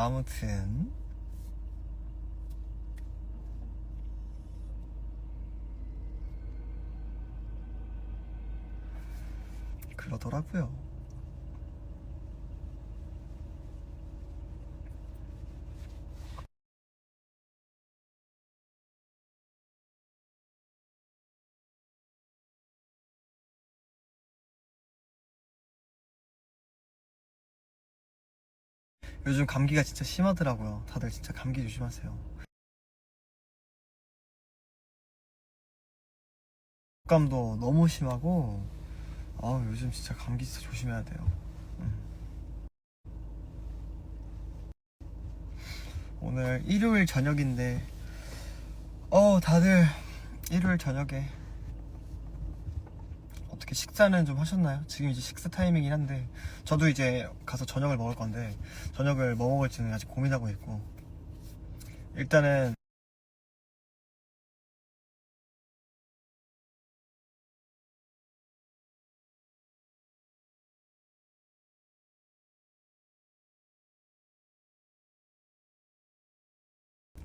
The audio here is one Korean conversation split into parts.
아무튼 그러더라고요. 요즘 감기가 진짜 심하더라고요. 다들 진짜 감기 조심하세요. 감도 너무 심하고 아 요즘 진짜 감기 진짜 조심해야 돼요. 음. 오늘 일요일 저녁인데 어 다들 일요일 저녁에 어떻게 식사는 좀 하셨나요? 지금 이제 식사 타이밍이긴 한데 저도 이제 가서 저녁을 먹을 건데 저녁을 뭐 먹을지는 아직 고민하고 있고 일단은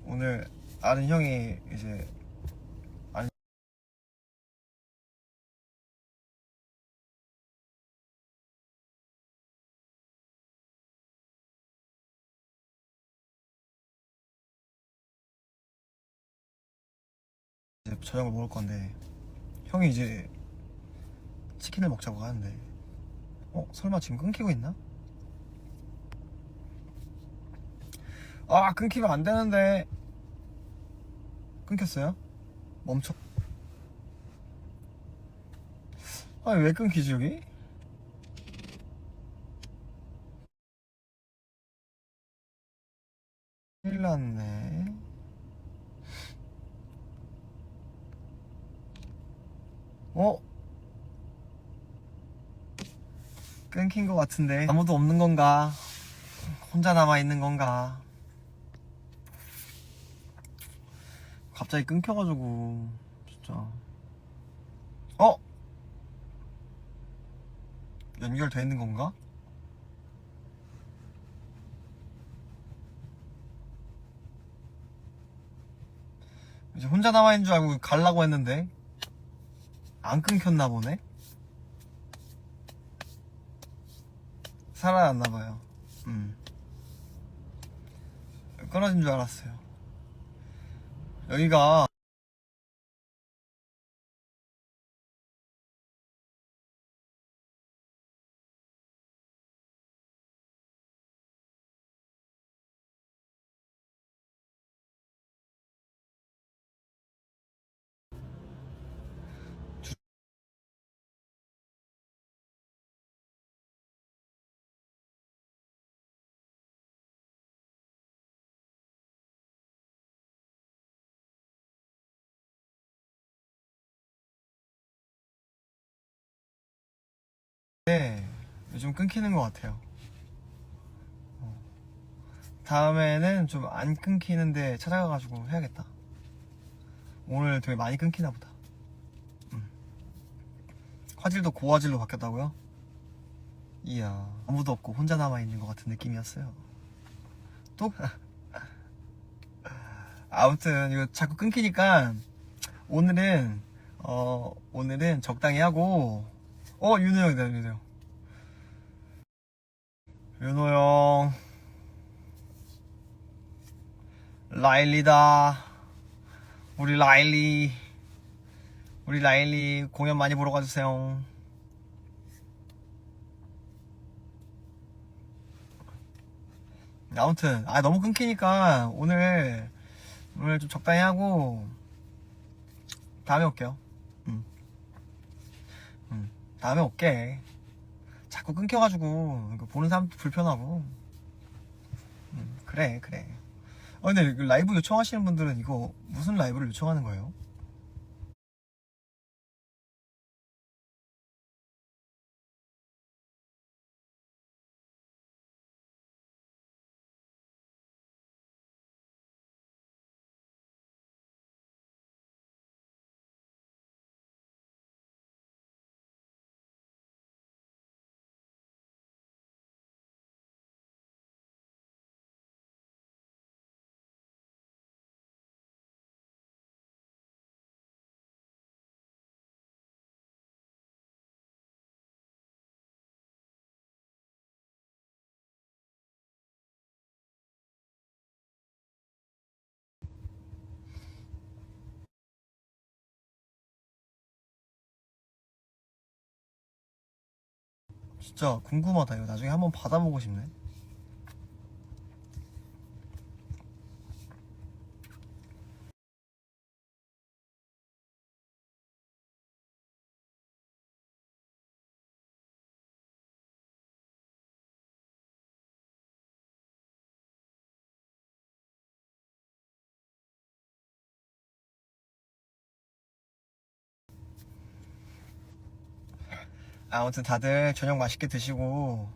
오늘 아는 형이 이제 저녁을 먹을 건데 형이 이제 치킨을 먹자고 하는데 어 설마 지금 끊기고 있나? 아 끊기면 안 되는데 끊겼어요? 멈춰 아니 왜 끊기지 여기? 큰일 났네 어? 끊긴 것 같은데 아무도 없는 건가? 혼자 남아 있는 건가? 갑자기 끊겨가지고 진짜 어? 연결돼 있는 건가? 이제 혼자 남아 있는 줄 알고 갈라고 했는데 안 끊겼나 보네. 살아났나 봐요. 음. 끊어진 줄 알았어요. 여기가 네, 요즘 끊기는 것 같아요. 어. 다음에는 좀 안 끊기는데 찾아가가지고 해야겠다. 오늘 되게 많이 끊기나 보다. 음. 화질도 고화질로 바뀌었다고요? 이야, 아무도 없고 혼자 남아있는 것 같은 느낌이었어요. 또? 아무튼, 이거 자꾸 끊기니까, 오늘은, 어, 오늘은 적당히 하고, 어, 윤호 형이다, 윤호 형. 윤호 형. 라일리다. 우리 라일리. 우리 라일리 공연 많이 보러 가주세요. 아무튼, 아, 너무 끊기니까 오늘, 오늘 좀 적당히 하고, 다음에 올게요. 다음에 올게. 자꾸 끊겨가지고 보는 사람도 불편하고. 음, 그래, 그래. 어, 근데 라이브 요청하시는 분들은 이거 무슨 라이브를 요청하는 거예요? 진짜 궁금하다. 이거 나중에 한번 받아보고 싶네 아무튼 다들 저녁 맛있게 드시고